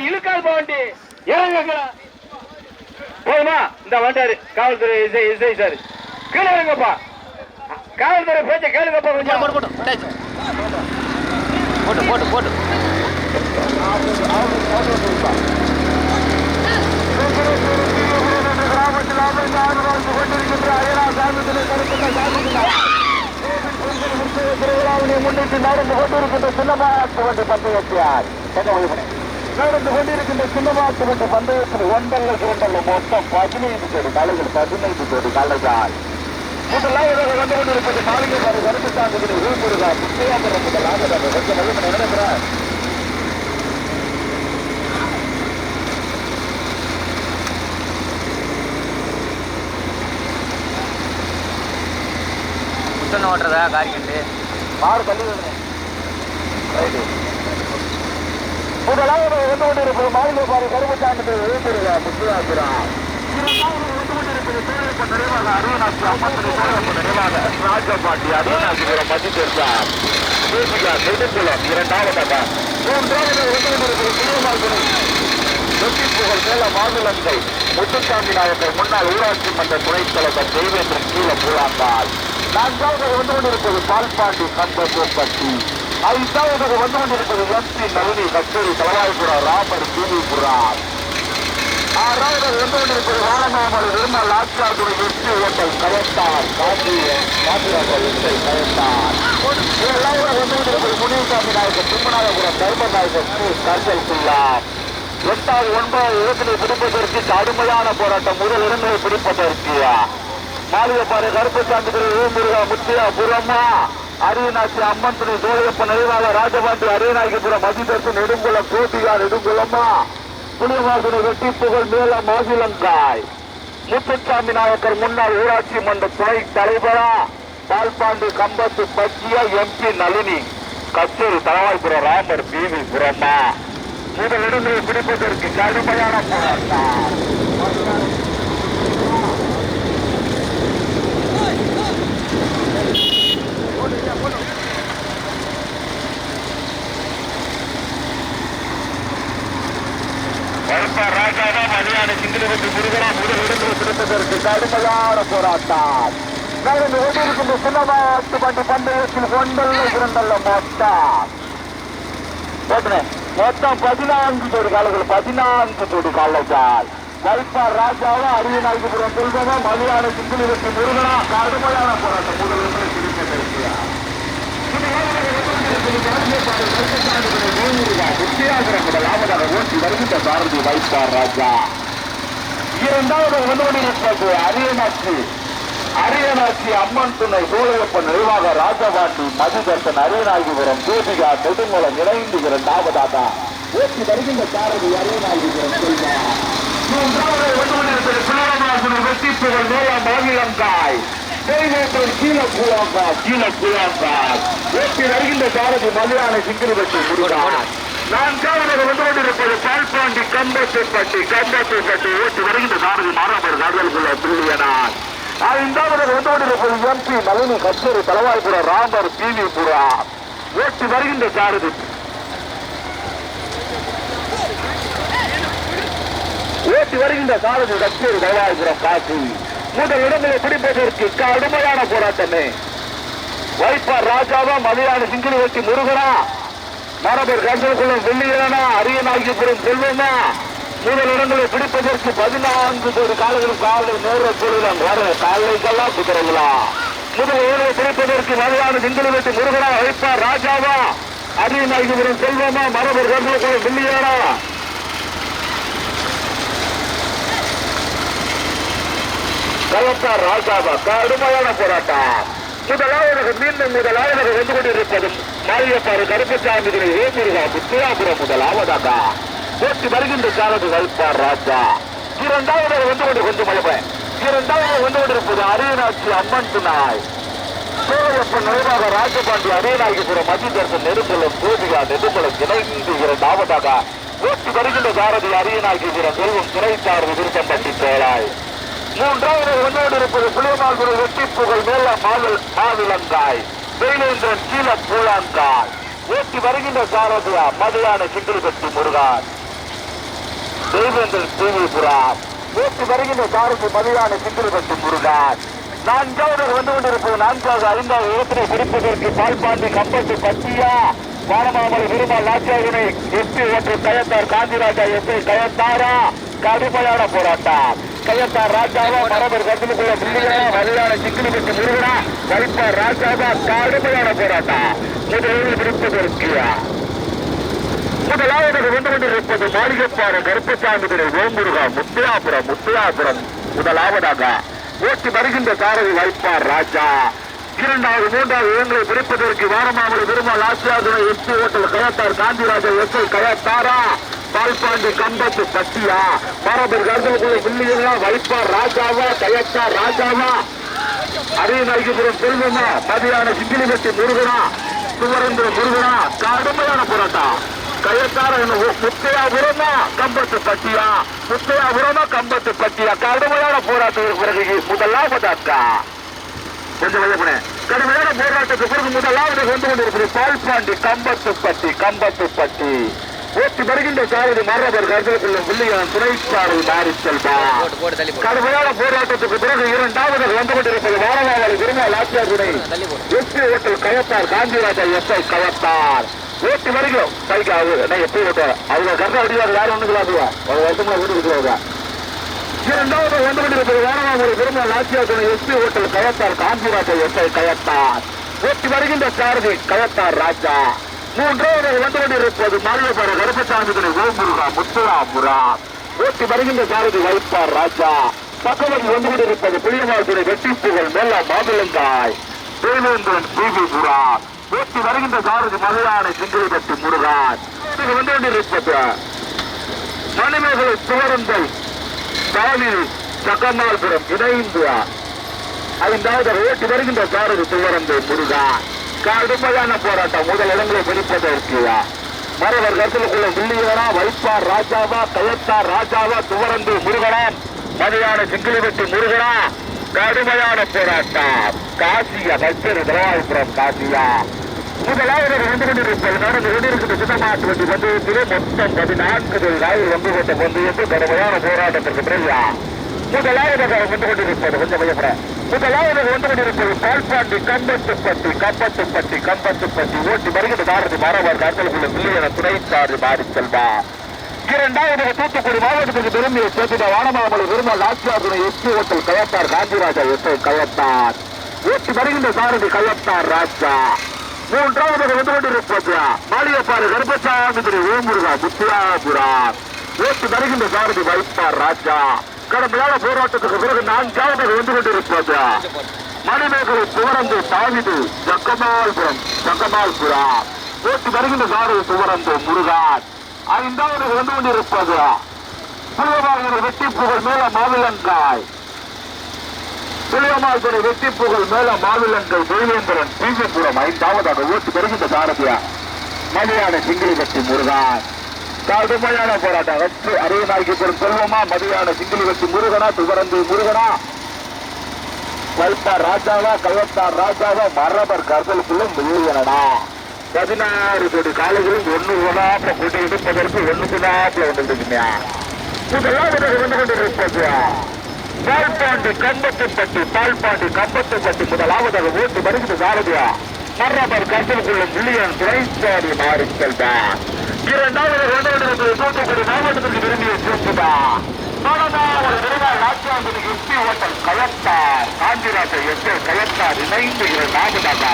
இழுக்காது போண்டி இறங்க போதுமா இந்த வந்தாரு காவல்துறை இசை இசை சார் கீழே இறங்கப்பா காவல்துறை பேச்ச கேளுங்கப்பா கொஞ்சம் போட்டு போட்டு போட்டு போட்டு கிராமத்தில் அமைந்து ஆறு கொண்டிருக்கின்ற திருவிழாவினை முன்னிட்டு நடந்து கொண்டிருக்கின்ற சின்னமாட்டு வண்டி பந்தயத்தியார் நடந்து கொண்டிருக்கின்ற சின்னமாட்டு வண்டி பந்தயத்தில் ஒன்றல்ல இரண்டல்ல மொத்தம் பதினைந்து கோடி காலைகள் பதினைந்து கோடி காலைகள் முதலாவதாக வந்து கொண்டிருப்பது மாளிகை பாரு கருத்து கொஞ்சம் நல்ல ஓட்டுறதா காரிக்கண்டு? மாறு தள்ளி. ரைட்டு. முதலாவது வந்து கொண்டிருப்பது மாநில பாரு கருமச்சாண்டத்தை எழுந்திருக்க முத்துராஜரா ராஜபாட்டி அருணாசிபுரம் மதித்திருந்தார் நெடுங்குளம் இரண்டாவதாக மூன்றாவது வந்து கொண்டிருப்பது புதியமார்கனை வெற்றி புகழ் மேல மாநிலங்கள் முத்துசாமி நாயக்கர் முன்னாள் ஊராட்சி மன்ற துணைத் தலைவர் தெய்வேந்திரன் கீழ பூலாந்தாள் நான்காவது வந்து கொண்டிருப்பது பால்பாண்டி கந்தப்பட்டி ஐந்தாவது வந்து கொண்டிருப்பது எம்பி நளினி கச்சேரி தலவாய்புரா ராமர் தூவிபுரார் ஆறாவது வந்து கொண்டிருப்பது வானமாமலை நிர்மல் ஆச்சார்துறை வெற்றி ஓட்டல் கயத்தார் காந்தியன் காந்திராஜர் ஏழாவது வந்து கொண்டிருப்பது முனிவுசாமி நாயகர் திருமணாயபுரம் தர்மநாயகர் ஸ்ரீ கர்ஜல் பிள்ளா. எட்டாவது ஒன்பதாவது இடத்திலே பிடிப்பதற்கு கடுமையான போராட்டம் முதல் இடங்களை பிடிப்பதற்கு. மாளிகைப்பாறை கருப்பசாமி திரு முருகா முத்தியா புறமா அரியநாச்சி அம்மன் துணை சோழையப்ப நிறைவாளர் ராஜபாண்டி அரியநாயகபுரம் மதிதர்சன் நெடுங்குளம் கோபிகா நெடுங்குளமா புளியமாசுனை வெட்டி புகழ் மேல மாசிலங்காய். முத்துசாமி நாயக்கர் முன்னாள் ஊராட்சி மன்ற துணை தலைவரா பால்பாண்டி கம்பத்து பச்சியா எம்பி நளினி. கச்சேரி தலவாய்புரம் ராமர் பிவி புறமா முதலிடங்களை பிடிப்பதற்கு கடுமையான போராட்டம் வருப்பா ராஜாவா மதியான சிங்கிலவட்டி முருகனா முதல் இடங்களை பிடிப்பதற்கு கடுமையான போராட்டம். மேலும் கொண்டிருக்கின்ற சின்னமாட்டு பண்டி பந்தயத்தில் ஒன்றல்ல இரண்டல்ல மொத்தம். மொத்தம் பதினான்கு கோடி காலங்கள் பதினான்கு கோடி காலங்கள் வைப்பா ராஜாவா அரியநாயகபுரம் செல்வமா மதுரான சிங்கிலவட்டி முருகனா கடுமையான போராட்டம். முதல் இடங்களை பிடிப்பதற்கு முதலாவதாக ஓட்டி வருகின்ற பாரதி வைப்பார் ராஜா. இரண்டாவது வந்து கொண்டிருப்பது அரியநாட்சி அரியநாட்சி அம்மன் துணை சோழையப்பன் நிறைவாக ராஜபாண்டி மதுதர்சன் அரியநாயகிபுரம் தீபிகா நெடுங்குளம் இணைந்து இரண்டாவதாக ஓட்டி வருகின்ற பாரதி அரியநாயகிபுரம் செல்வா. மூன்றாவது வந்து கொண்டிருப்பது பிள்ளையமாசன வெற்றி புகழ் மேலா மாநிலங்காய் தெய்வத்தில் கீழ புலங்கா கீழ புலங்கா ஓட்டி வருகின்ற பாரதி மலையான சிங்கிரிபட்டி முருகன் நான்காவது வந்து கொண்டிருப்பது பால்பாண்டி கம்பத்துப்பட்டி கம்பத்துப்பட்டி ஓட்டு வருகின்ற சாரதி மாறாமர் காதலுக்குள்ள பிள்ளையனார் ஐந்தாவது வந்து கொண்டிருப்பது எம்பி நளினி கச்சேரி தலவாய்புரம் ராமர் பிவிபுரா ஓட்டு வருகின்ற சாரதி ஓட்டு வருகின்ற சாரதி கச்சேரி தலவாய்புரம் காசி. முதல் இடங்களை பிடிப்பதற்கு கடுமையான போராட்டமே. வைப்பார் ராஜாவா மலையாள சிங்கிலி வெட்டி முருகனா? மரபர் கண்டகுளம் வெள்ளியனா அரியநாயகிபுரம் செல்வமா. முதல் இடங்களை பிடிப்பதற்கு பதினான்கு ஒரு காலங்களும் காலை நேர தொழிலாம் வர காலைக்கெல்லாம் குதிரங்களா முதல் இடங்களை பிடிப்பதற்கு மலையாள சிங்கிலி முருகனா வைப்பா ராஜாவா. அரியநாயகிபுரம் செல்வமா மரபர் கண்டகுளம் வெள்ளியனா கலப்பா ராஜாவா. கடுமையான போராட்டம். முதலாவதாக மீண்டும் முதலாவதாக வந்து கொண்டிருப்பது மாரியப்பாறு கருப்பசாமி ஏமுருகா முத்தியாபுரம் முதலாவதாக போட்டி வருகின்ற காலத்து வைப்பார் ராஜா. இரண்டாவதாக வந்து கொண்டு கொஞ்சம் மழை இரண்டாவது வந்து கொண்டிருப்பது அரியநாச்சி அம்மன் துணாய் சோழப்பன் நிறைவாக ராஜபாண்டி அரியநாயகிபுரம் மதிதர்சன் நெடுங்குளம் கோபிகா நெடுங்குளம் இணைந்து இரண்டாவதாக போட்டி வருகின்ற சாரதி அரியநாயகிபுரம் செல்வம் துணைத்தார் விருப்பம்பட்டி பேராய் மூன்றாவது ஒன்றோடு இருப்பது புளியமால்புரம் வெட்டி புகழ் மேல மாவில் மாவிலங்காய் வேலேந்திரன் கீழ பூலாங்காய் ஓட்டி வருகின்ற சாரதியா மதுரான சிங்கிள்பட்டி முருகான். தெய்வேந்திரன் டிவிபுரம் ஓட்டி வருகின்ற சாரதி மதுரான சிங்கிள்பட்டி முருகான். நான்காவது வந்து கொண்டிருப்பது நான்காவது ஐந்தாவது இடத்தினை பிடிப்பதற்கு பால்பாண்டி கம்பத்து பத்தியா வானமாமலை விருமா லாட்சியாவினை எஸ்பி மற்றும் கயத்தார் காந்திராஜா எஸ்பி கயத்தாரா கடுமையான போராட்டம். கயத்தார் ராஜாவா மரபர் புள்ளிகளா பிள்ளையா மதுரான சிங்கிள்பட்டி முருகனா வைப்பார் ராஜாவா கடுமையான போராட்டம் முதலில் இருக்கியா முதலாவதாக வந்து கொண்டிருப்பது மாளிகைப்பாறை கருப்பசாமி திரு ஓமுருகா முத்தியாபுரம் முத்தியாபுரம் முதலாவதாக. ஓட்டி வருகின்ற சாரதி வைப்பார் ராஜா. இரண்டாவது மூன்றாவது இடங்களை பிடிப்பதற்கு வாரமாமலை பெருமாள் ஆசியாதுரை SP hotel Kayathar காந்திராஜா S L கயத்தாரா பால்பாண்டி கம்பத்து பட்டியா மரபர் கருதலுக்குள்ள பிள்ளைகளா வைப்பார் ராஜாவா கயத்தார் ராஜாவா? அரியநாயகபுரம் செல்வமா மதியான சிங்கிலிபட்டி முருகனா? சுவரேந்திர முருகனா? கடுமையான போராட்டம் கையக்காரன் முத்தையாபுரமா? கம்பத்து பட்டியா முத்தையாபுரமா கம்பத்து பட்டியா கடுமையான போராட்டத்துக்கு பிறகு முதலாவதாக்கா கொஞ்சம் வையப்பனே கடுமையான போராட்டத்துக்கு பிறகு முதலாவது வந்து கொண்டிருக்கிறது பால்பாண்டி கம்பத்து பட்டி கம்பத்து பட்டி. ஓட்டி வருகின்ற சாரதி மரபர் கருதலுக்குள்ள பிள்ளையான் துணை சாரதி மாறி கடுமையான போராட்டத்துக்கு பிறகு இரண்டாவது வந்து கொண்டிருப்பது வாரவாவலை திருமல் ஆட்சியாருடைய தள்ளி போடு. SP hotel Kayathar Gandhiraja S I Kayathar. ஓட்டி வருகிறோம். பைக் நான் எப்படி ஓட்டுவார் அவங்க கரெக்டாக அடிவார் யாரும் ஒண்ணு கிளாசுவா ஒரு வருஷமா வீடு இருக்கிறவங்க இரண்டாவது வந்து கொண்டிருப்பது வாரவாவலை திருமல் ஆட்சியாருடைய SP hotel Kayathar Gandhiraja S I Kayathar. ஓட்டி வருகின்ற சாரதி கயத்தார் ராஜா. மூன்றாவது வந்து கொண்டிருப்பது மாளிகைப்பாறை கருப்பசாமி திரு ஓமுருகா முத்துராபுரா ஓட்டி வருகின்ற சாரதி வைப்பார் ராஜா. பக்கத்தில் வந்து கொண்டிருப்பது புளியமாத்துறை வெற்றி புகழ் மேல மாதுளங்காய் தேவேந்திரன் பிபி புரா ஓட்டி வருகின்ற சாரதி மதுரானை சிங்கிரிபட்டி முருகான். இது வந்து கொண்டிருப்பது மணிமேகலை துவரங்கள் தாலில் சக்கமால்புரம் இணைந்து ஐந்தாவது ஓட்டி வருகின்ற சாரதி துவரந்தை முருகான். கடுமையான போராட்டம். முதல் இடங்களை பிடிப்பதற்குயா மரவர் கருத்துக்குள்ள வில்லியனா வைப்பார் ராஜாவா கயத்தார் ராஜாவா துவரந்து முருகனா மதியான சிங்கிலிவெட்டி முருகனா? கடுமையான போராட்டம். காசியா கச்சேரி திருவாயுப்புறம் காசியா? முதலாவது வந்து கொண்டிருப்பது நடந்து கொண்டிருக்கிற சின்னமாட்டு வண்டி பந்தயத்திலே மொத்தம் பதினான்கு ராயில் வந்து கொண்ட பந்தயத்தில் கடுமையான போராட்டத்திற்கு பிறகு முதலாவது வந்து கொண்டிருப்பது கொஞ்சம் பயப்பட முதலாவது வந்து கொண்டிருப்பது பால்பாண்டி கம்பத்துப்பட்டி கம்பத்துப்பட்டி கம்பத்துப்பட்டி ஓட்டி வருகிற பாரதி மாணவர் காத்தலுக்குள்ள மில்லியன துணை சார்ஜ் மாறி செல்வா. இரண்டாவதாக தூத்துக்குடி மாவட்டத்திற்கு திரும்பிய சேர்த்துட Vanamamalai Perumal ஆட்சியாருடைய SP hotel Kayathar Gandhiraja SI Kayathar ஓட்டி வருகின்ற சாரதி கயத்தார் ராஜா. மூன்றாவது வந்து கொண்டிருப்பது மாளிகைப்பாறை கருப்பசாமி திரு ஓமுருகா முத்தியாபுரா ஓட்டி வருகின்ற சாரதி வைத்தார் ராஜா. கடுமையான போராட்டத்துக்கு பிறகு நான்காவது வந்து கொண்டிருப்பது. மணிமேகலை துவரந்து தாவிது ஜக்கமால்புரம் ஜக்கமால்புரா. ஓட்டி வருகின்ற சாரதி துவரந்து முருகான். ஐந்தாவது வந்து கொண்டிருப்பது. புளியமாகிற வெட்டி புகழ் மேல மாவிலங்காய். புளியமாகிற வெட்டி புகழ் மேல மாவிலங்காய் தேவேந்திரன் பிஜிபுரம் ஐந்தாவதாக ஓட்டு வருகின்ற சாரதியா மதியான சிங்கிலிவட்டி முருகான். கடுமையான போராட்டம். வெற்றி அரியநாயகிபுரம் செல்வமா மதியான சிங்கிலிவட்டி முருகனா துவரந்து முருகனா. வல்பார் ராஜாவா கல்வத்தார் ராஜாவா மரபர் கருதலுக்குள்ள மில்லியனடா பதினாறு கோடி காலைகளும் ஒண்ணு ஒன்னாப்ல கூட்டி எடுப்பதற்கு ஒண்ணுக்கு நாப்ல வந்துருக்குங்க இதெல்லாம் வந்து கொண்டிருப்பது பால்பாண்டி கம்பத்துப்பட்டி பால்பாண்டி கம்பத்துப்பட்டி முதலாவதாக ஓட்டு வருகிறது. சாரதியா மரபர் கருதலுக்குள்ள மில்லியன் துணைச்சாரி மாறி செல்வார். இரண்டாவது வந்து தூத்துக்குடி மாவட்டத்திற்கு விரும்பிய சூப்புதா மாணவர் விருதாள் நாட்டியாந்திரிக்கு SP hotel Kayathar. Kanjiraja S Kayathar இணைந்து இரண்டாவதாக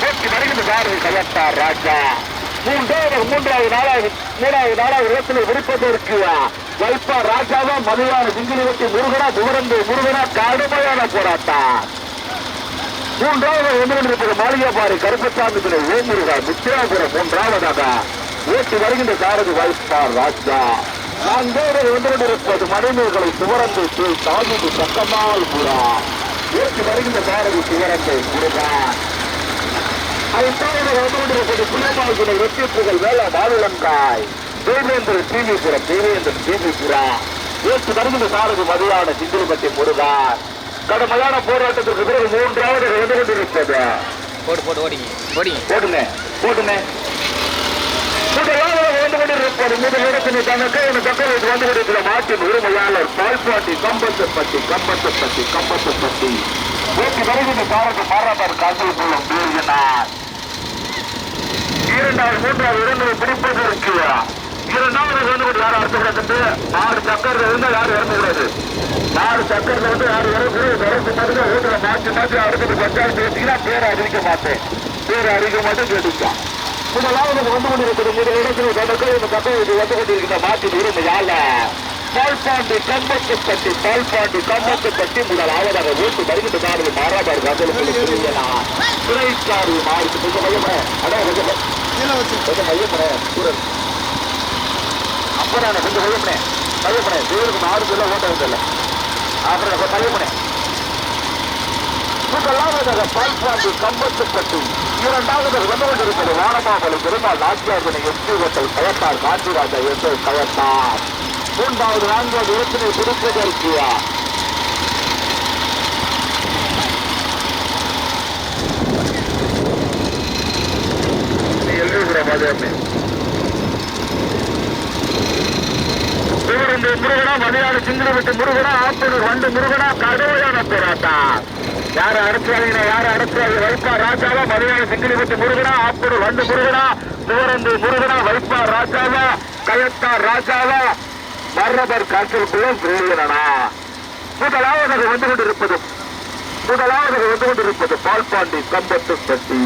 போட்டி வருகின்ற சாரதி கயத்தார் ராஜா. மூன்றாவது மூன்றாவது நாளாவது மூணாவது நாளாவது இடத்துல விருப்பதற்கு வைப்பார் ராஜாவா மதுவான சிங்கிலிவட்டி முருகனா புகரந்து முருகனா கடுமையான போராட்டம். மூன்றாவது ஒன்றிருப்பது மாளிகைப்பாறை கருப்பசாமி துணை ஓமுருகா மித்ராபுரம் மூன்றாவதாக ஓட்டி வருகின்ற சாரதி வைப்பார் ராஜா. நான்காவது ஒன்றிருப்பது மணிமேகலை சுவரந்தை ஸ்ரீ சாமிக்கு சக்கமால் புறா ஓட்டி வருகின்ற சாரதி சுவரந்தை முருகா ஐந்தாவது ஒன்றிருப்பது புள்ளமால் துணை வெற்றி புகழ் வேல மாவிளங்காய் தேவேந்திரன் டிவிபுரம் தேவேந்திரன் டிவிபுரா ஓட்டி வருகின்ற சாரதி மதியான சிங்கிலிப்பட்டி முருகா கடுமையான போராட்டத்திற்கு பிறகு மூன்றாவது வந்து கொண்டிருப்பது போடு போட்டு ஓடிங்க. ஓடிங்க போட்டுங்க முதலாவது வந்து கொண்டிருப்பது முதலிடத்தினை தனக்கு என வந்து கொண்டிருக்கிற மாட்டின் உரிமையாளர் பால்பாட்டி கம்பத்தப்பட்டி கம்பத்தப்பட்டி கம்பத்தப்பட்டி ஓட்டி வருகின்ற காலத்து மாறாப்பார் காசல் மூலம் பேருகிறார் இரண்டாவது மூன்றாவது இடங்களை பிடிப்பதற்கு. இரண்டாவது வந்து கொண்டு யாரும் அறுத்துக்கூடாது ஆறு சக்கரில் இருந்தால் யாரும் இறந்துக்கூடாது நாலு சக்கரில் வந்து யாரும் இறந்து இறந்து மாதிரி ஓட்டுல மாற்றி மாற்றி அடுத்தது பஞ்சாயத்து பேசிங்கன்னா பேரை அறிவிக்க மாட்டேன். பேரை அறிவிக்க மாட்டேன் கேட்டுச்சான் முதலாவது வந்து கொண்டிருக்கிறது முதல் இடத்தில் தொடக்க இந்த இது வந்து கொண்டிருக்கிற மாற்றின் உரிமையால பால்பாண்டி கம்பத்துப்பட்டி பால்பாண்டி கம்பத்துப்பட்டி முதலாவதாக ஓட்டு வருகின்ற காரணம் மாறாதார் கந்தலுக்கு துணைக்காரு மாறி கொஞ்சம் மையப்பட அதான் கொஞ்சம் கொஞ்சம் மையப்பட சூரன் அப்பதான் கொஞ்சம் மையப்பட மையப்பட தேவருக்கு நாலு பேர்ல ஓட்ட இல்லை அப்புறம் மையப்பட முதலாவதாக பால்பாண்டி கம்பத்துப்பட்டி இரண்டாவது வந்து கொண்டிருப்பது Vanamamalai Perumal நாச்சியார்பனை SP hotel Kayathar Gandhiraja S Kayathar. மூன்றாவது நான்காவது இடத்தினை பிடிப்பதற்கியா எழுதுகிறோம் அதே முருகனா மலையாள சிங்கிற விட்டு முருகனா ஆப்பனூர் வண்டு முருகனா கடுமையான போராட்டம். யார அடைச்சாங்க யார அடைச்சாங்க வைப்பா ராஜாவா? மலையாள சிங்கிரி விட்டு முருகனா? ஆப்பனூர் வண்டு முருகனா? சிவரந்து முருகனா? வைப்பா ராஜாவா? கயத்தா ராஜாவா? மர்ரபர் காய்ச்சலுக்குள்ள பிரியனா முதலாவதாக வந்து கொண்டிருப்பது முதலாவதாக வந்து கொண்டிருப்பது பால்பாண்டி கம்பத்து பட்டி.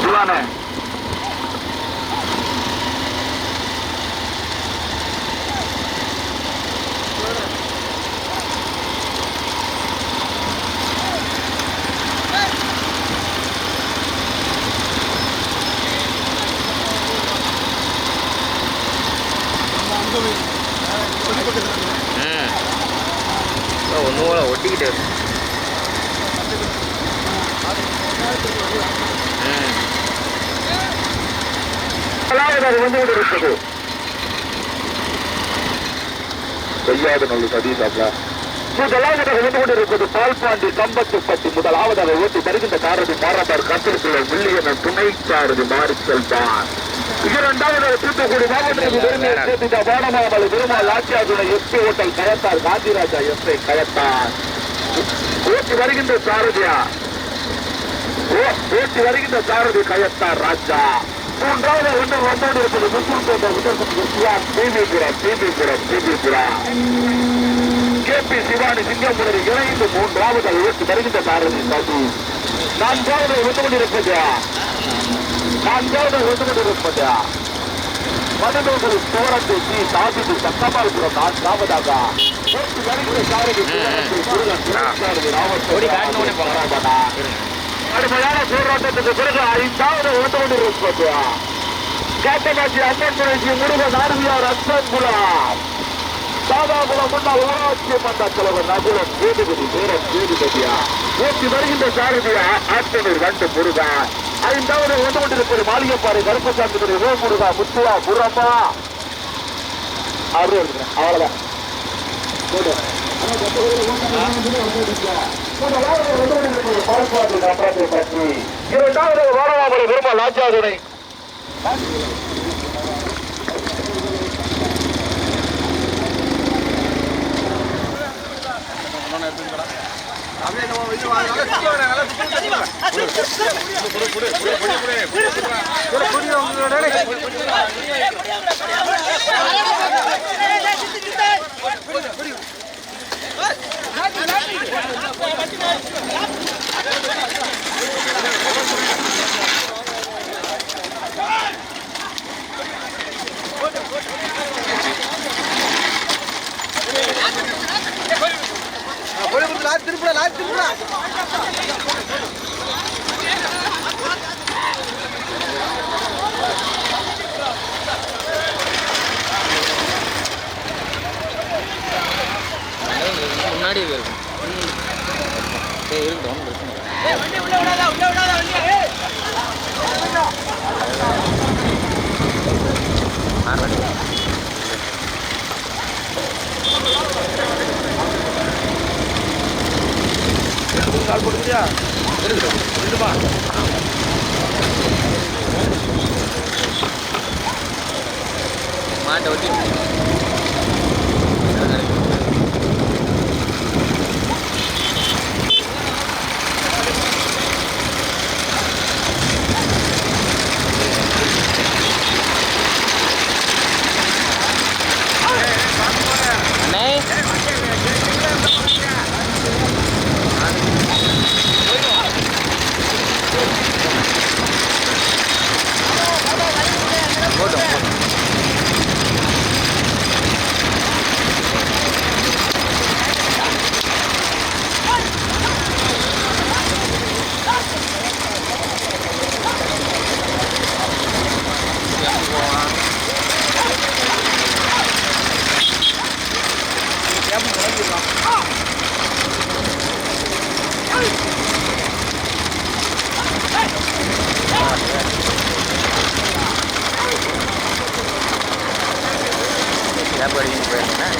சிவானே கொண்டிருப்பது செய்யாத நல்ல சதீசாப்ல முதலாவதாக வந்து கொண்டிருப்பது பால்பாண்டி கம்பத்து பட்டி முதலாவதாக ஓட்டி வருகின்ற காரதி மாறாட்டார் கத்திரத்தில் வில்லியன துணை சாரதி மாறி செல்வான் இரண்டாவதாக தூத்துக்குடி மாவட்டத்தில் Vanamamalai Perumal ஆட்சியாதுணை SP hotel Kayathar Gandhiraja SI Kayathar. ஓட்டி வருகின்ற சாரதியா? ஓட்டி வருகின்ற சாரதி கயத்தார் ராஜா. மூன்றாவது ஒன்று வந்தோடு இருப்பது முஸ்லிம் கோட்டை உதர்சன் டிவிபுரம் டிவிபுரம் டிவிபுரம் கேபி சிவானி சிங்கம்புரம் இணைந்து மூன்றாவது ஓட்டி வருகின்ற சாரதி சதி நான்காவது வந்து கொண்டிருப்பது நான்காவது வந்து கொண்டிருப்பது மனநோக்கல் சோரத்தை சி சாதித்து சக்கமாபுரம் நான்காவதாக வருகின்ற சாரதி சிவனத்தை முருகன் கடுமையான போராட்டத்துக்கு பிறகு ஐந்தாவது வந்து கொண்டிருப்பது காட்டமாட்சி அம்மன் துணைச்சி முருகன் ஆர்வியார் அச்சன்குலாம் சாதாபுரம் முன்னாள் ஊராட்சி மன்ற தலைவர் நகுலம் சேதுபதி நேரம் சேதுபதியா ஓட்டி வருகின்ற சாரதியா? ஆற்றலூர் கண்டு முருகா. ஐந்தாவது வந்து கொண்டிருப்பது மாளிகைப்பாறை கருப்பசாமி துறை ஓ முருகா முத்துவா முரம்மா அவரு இருக்கிறேன் அவ்வளவுதான். இரண்டாவது வானமாமலை பெருமாள் லாஜாதுரை திருப்பி திருப்பி திருப்பி முன்னாடி இருக்கும் சரி இருக்கட்டும் ஒன்றும் பிரச்சனை கால் போட்டுக்கிறியா இருக்குமா மாட்டை ஒட்டி கேப் அடிக்கணும் போயிருந்தேன்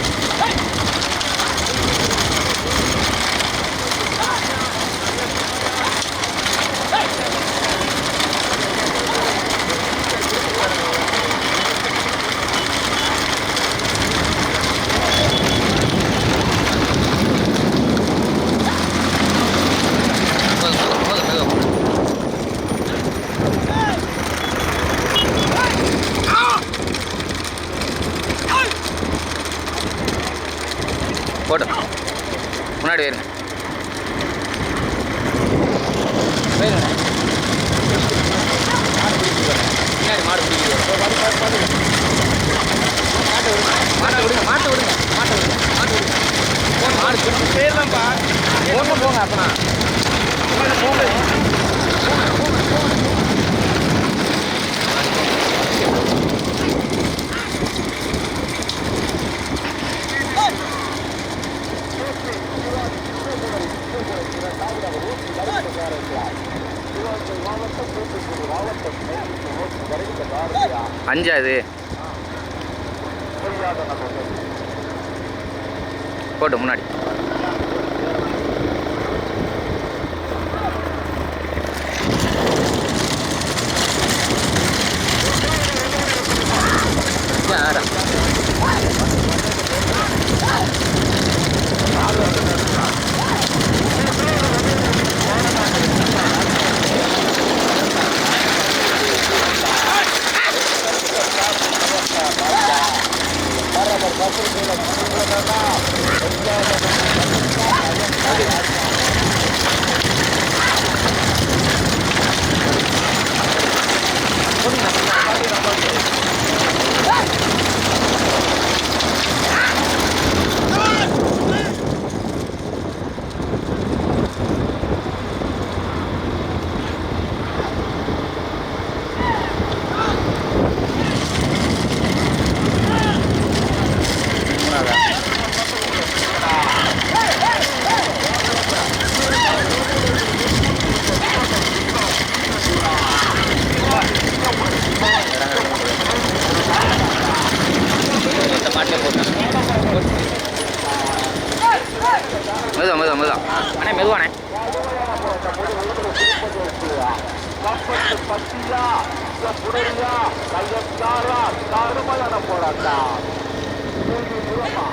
அண்ணே மெதுவாண்ணே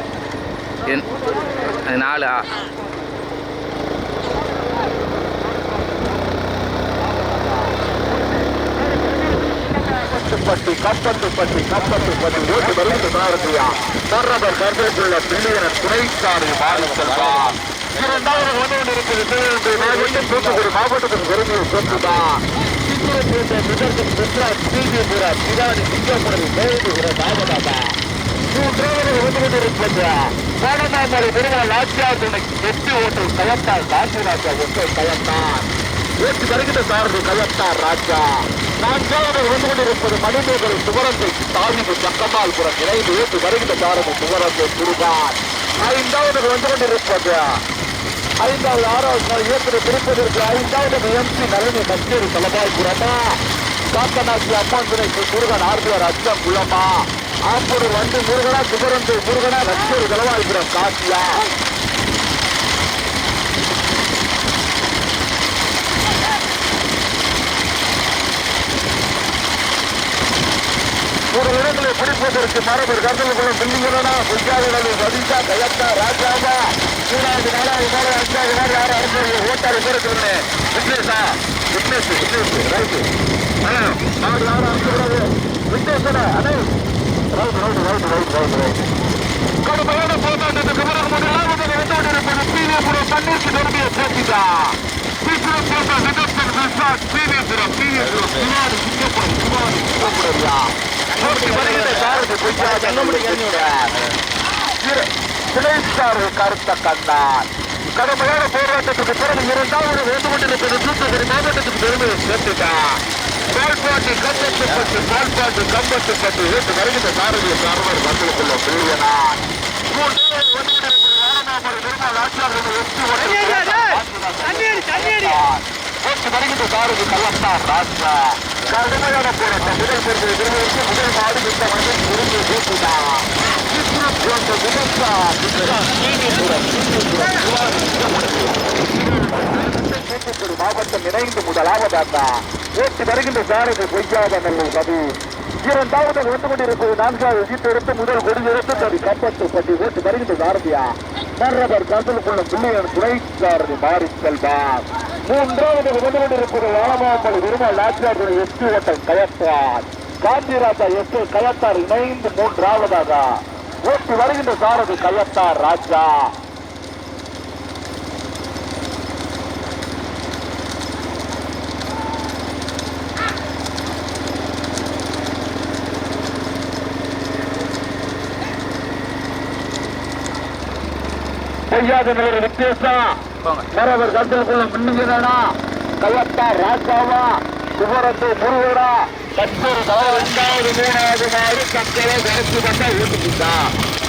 என்- அது நாலு ஆ. பட்டி கப்பத்து பட்டி கப்பத்து பட்டி ஓட்டு வருவது சாரதியா. சர்ரபர் கருதுள்ள பிள்ளையன சாரி மாறி செல்வார் இரண்டாவது வந்து மாவட்டம் தூத்துக்குடி மாவட்டத்தின் பெருமையை கொண்டிருப்பது கோடமாமரை முருகன் ஆட்சியார் துணை எட்டு ஓட்டல் கயத்தார் காசிராஜா ஒட்டல் கயத்தார் ஓட்டு வருகின்ற சாரதி கயத்தார் ராஜா. நான்காவது வந்து கொண்டிருப்பது மணிமேகலை சுவரத்தை தாவிக்கு சக்கமால்புரம் இணைந்து ஓட்டு வருகின்ற சாரதி சுவரத்தை குருகான் ஐந்தாவது வந்து கொண்டிருப்பது ஐந்தாவது ஆறாவது நாள் இயக்கிற பிரிப்பதற்கு ஐந்தாவது எம்பி நளினி கச்சேரி தலபாய் புறமா காத்தநாசி அம்மன் துணை முருகன் ஆர்பிஆர் அச்சம் குளமா ஆம்பூர் வந்து முருகனா சுபரந்து முருகனா கச்சேரி தலவாய்புரம் காசியா. ஒரு இடங்களை பிடிப்பதற்கு மரபர் கருதல் குளம் பில்லிங்கனா பொய்யாளர்கள் ரவிதா கயத்தா ராஜாவா மூணாவது நாலாவது நாலு அஞ்சாவது நாள் யாரும் அரசு ஓட்டாரு பேருக்கு விக்னேஷா விக்னேஷ் விக்னேஷ் ரைட்டு ஹலோ நாலு யாரும் அரசு விக்னேஷனா அண்ணே right right right right right right கடுமையான போராட்டத்துக்கு பிறகு முதலாவது வென்றோடிருப்பது பீவியபுரம் தண்ணீருக்கு நிரம்பிய சேர்த்திதா சீக்கிரம் போட்ட நிகழ்ச்சியில் விஸ்வாஸ் பீவியபுரம் பீவியபுரம் சிவாடி சிங்கப்பூர் சிவாடி சிங்கப்பூரியா போட்டி வருகிற சாரதி சிலேஸ்கார் கருத்த கண்ணான் கடுமையான போராட்டத்துக்கு பிறகு இரண்டாவது வேண்டுகொண்டிருப்பது தூத்துக்குடி மாவட்டத்துக்கு பெருமையை சேர்த்துட்டான் பால்பாட்டி கம்பத்துப்பட்டு பால்பாட்டி கம்பத்துப்பட்டு வீட்டு வருகின்ற சாரதிய சார்பர் வந்திருக்குள்ள பிரியனான் வருகின்ற சாரதி கள்ளத்தான் ராஜா கடுமையான போராட்டம் முதல் பெருமை விரும்புவதற்கு முதல் மாடு கிட்ட மனிதன் விரும்பி சேர்த்துட்டான் மாவட்டம் இணைந்து முதலாவதாக ஓட்டி வருகின்ற சாரதி பொய்யாத நல்லூர் கவி இரண்டாவது வந்து கொண்டிருப்பது நான்காவது சீட்டு எடுத்து முதல் கொடியெடுத்து அது கப்பத்து பட்டி ஓட்டி வருகின்ற சாரதியா மரபர் கசலுக்குள்ள பிள்ளையன் துணை சாரதி மாறி செல்வார் மூன்றாவது வந்து கொண்டிருப்பது வாழமாம்பல் விருமல் நாச்சியார் எஸ்பி ஓட்டம் கயத்தார். காந்திராஜா எஸ் கயத்தார் இணைந்து மூன்றாவதாக. ஓட்டி வருகின்ற சாரதி கயத்தார் ராஜா. தெரியாத நிலைய வித்தியாசம். மரவர் கந்தலுக்குள்ள மின்னுகிறானா? கள்ளத்தா ராசாவா சுவரத்து முருகனா? கச்சேரி இரண்டாவது மூணாவது மாடு சக்கரை விரசு வந்தா ஓட்டுக்கிட்டா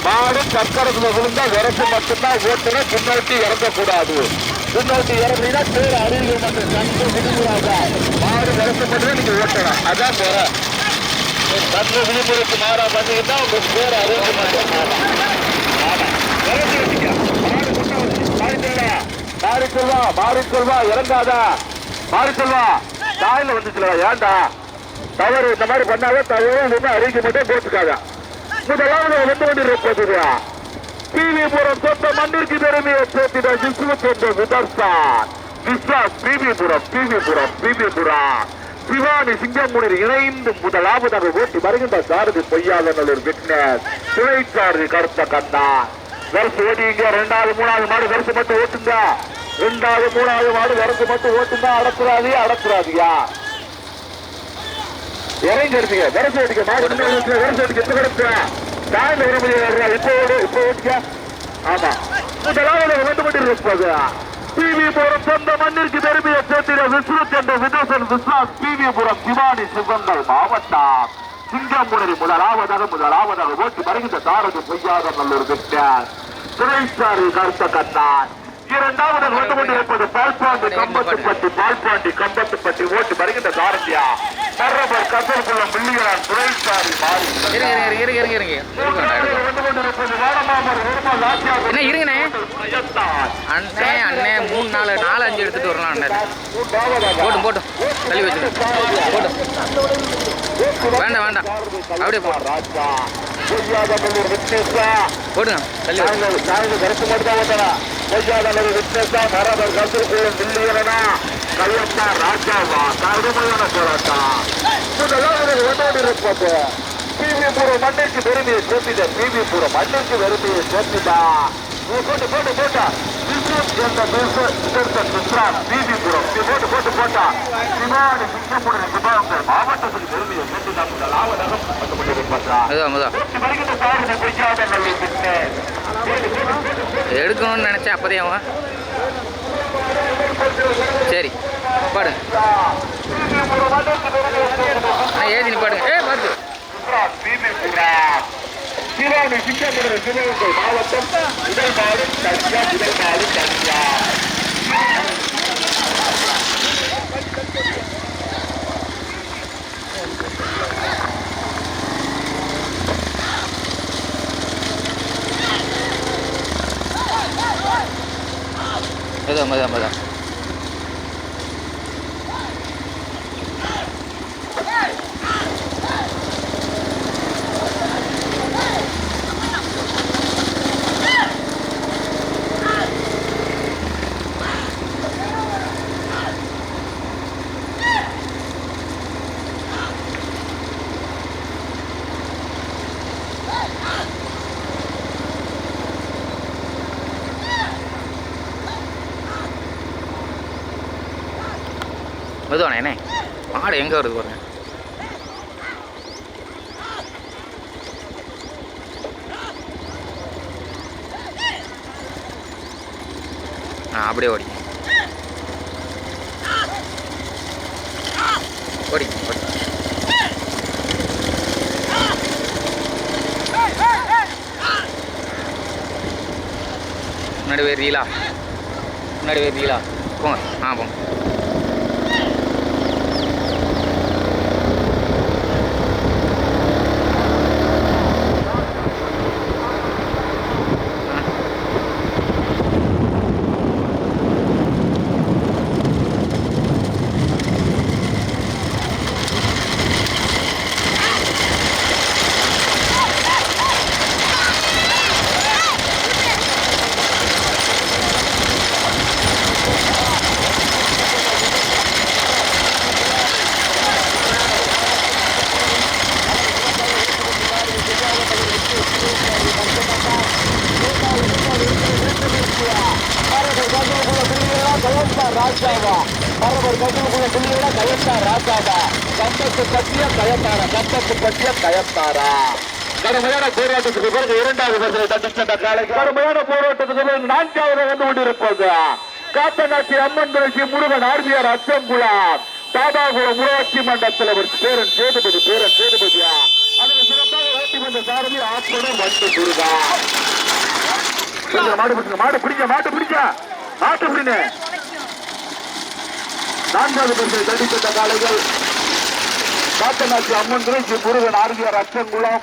மாடு சக்கரத்துல விழுந்தா விரசு மட்டும்தான் ஓட்டுனா பின்னோட்டி இறங்கக்கூடாது. பின்னோட்டி இறங்கினா பேர் அறிவு மட்டும் கண்டு விடுகிறாங்க. மாடு விரசு மட்டும் நீங்க ஓட்டணும். அதான் போற சற்று விழிப்புணர்வு மாறா பண்ணிக்கிட்டா உங்களுக்கு பேர் அறிவு மட்டும் மாறி செல்வா மாறி செல்வா இறங்காத? மாறி செல்வா தாயில வந்துச்சுல தவறு இந்த மாதிரி பண்ணாவே தவறு ஒண்ணு அறிக்கை மட்டும் போட்டுக்காத முதலாவது வந்து கொண்டிருப்பதுயா பிவிபுரம் சொந்த மண்ணிற்கு பெருமையை சேர்த்திட சிசு சொந்த விதர்சான் விஸ்வாஸ் பிவிபுரம் பிவிபுரம் பிவிபுரம் சிவானி சிங்கமுனில் இணைந்து முதலாவதாக ஓட்டி வருகின்ற சாரதி பொய்யாத நல்லூர் விட்னஸ் கருத்த கண்ணான் வருஷம் ஓட்டிங்க ரெண்டாவது மூணாவது மாடு வருஷம் மட்டும் ஓட்டுங்க. ரெண்டாவது மூணாவது வார்டு வருஷம் மட்டும் ஓட்டுங்க அடக்குறாதியா அடக்குறாதியா இறங்கி எடுத்துங்க வருஷம் ஓட்டிக்க மாடு முன்னாடி வச்சுக்க, வருஷம் ஓட்டிக்க எந்த வர முடியாது இப்போ ஓடு இப்போ ஓட்டிக்க. ஆமா. இதெல்லாம் வந்து மட்டும் இருப்பது பிவிபுரம் சொந்த மண்ணிற்கு பெருமையை சேர்த்திட விஸ்வத் என்ற விதேசன் விஸ்வாஸ் பிவிபுரம் சிவானி சிவங்கள் மாவட்டம். சிங்கமுனரி முதலாவதாக முதலாவதாக ஓட்டி வருகின்ற தாரக பொய்யாத நல்லூர் விட்டார் துணைசாரி கருத்த கண்ணான் இரண்டாவது வந்து கொண்டிருப்பது பால்பாண்டி கம்பத்துப்பட்டி பால்பாண்டி கம்பத்துப்பட்டி ஓட்டி வருகின்ற தாரதியா மரபர் கசல்குளம் பிள்ளைகளான் துணைசாரி மாறி வந்து கொண்டிருப்பது வாடமாமர் நிர்மல் ஆட்சியாக என்ன இருங்கண்ணே. அண்ணே அண்ணே மூணு நாலு நாலு அஞ்சு எடுத்துட்டு வரலாம் அண்ணே. போட்டும் போட்டும் தள்ளி வச்சுருங்க போட்டும் வேண்டாம் வேண்டாம். அப்படியே போடும் ராஜா பொய்யாதவர்கள் விக்னேஷா போடுங்க. தள்ளி வச்சு நாங்கள் நாங்கள் கருத்து மட்டும் தான் ஓட்டலாம் பொய்யாதவர்கள் விக்னேஷா மரபர் கருத்துக்குள்ள பில்லியனா கையப்பா ராஜாவா? கடுமையான போராட்டம் முதலாவது ஒன்றோடு இருப்பது. பிவிபுரம் மண்ணிற்கு பெருமையை சேர்த்திட பிவிபுரம் மண்ணிற்கு பெருமையை சேர்த்திடா. போட்டு போட்டு போட்டா. போட்டு போட்டு போட்டா சிவானி சிவாங்கள் பெருமையை எடுக்கணும்னு நினைச்சேன் அப்போதே அவன். சரி பாடுங்க. அண்ணா ஏதி பாடுங்க ஏ பார்த்து சிவானி சிங்கமுடன் சிவகங்கை மாவட்டம் முதல் நாடு தனியா முதல் நாடு தனியா அதுதான் அதுதான் அதுதான் மெதுவானே என்ன? மாடு எங்கே வருது பாருங்க. ஆ அப்படியே ஓடி ஓடி ஓடி முன்னாடி போயிருக்கீங்களா முன்னாடி போயிருக்கீங்களா போங்க. ஆ போங்க ராஜாவா ஒரு பக்கம் கூட சொல்லிவிட கயத்தா ராசாதா கம்பத்து பற்றிய கயத்தாரா கம்பத்து பற்றிய கயத்தாரா கடுமையான போராட்டத்துக்கு பிறகு இரண்டாவது வருஷத்தை தட்டிச்சென்ற காலைக்கு கடுமையான போராட்டத்துக்கு பிறகு நான்காவது வந்து கொண்டிருப்பது காத்தநாட்டி அம்மன் துளசி முருகன் ஆர்மியார் அச்சங்குளா தாதாகுளம் ஊராட்சி மண்டலத்தில் அவர் பேரன் சேதுபதி பேரன் சேதுபதியா அதனை சிறப்பாக ஓட்டி வந்த சாரதி ஆத்மனும் வந்து குருதா பிடிங்க, மாடு பிடிங்க. மாடு பிடிங்க மாட்டு பிடிங்க மாட்டு பிடிங்க. நான்காவது பரிசை தட்டிச்சென்ற காலைகள் காத்தநாட்டி அம்மன் திருச்சி முருகன் ஆர்மியார் அச்சங்குளம்.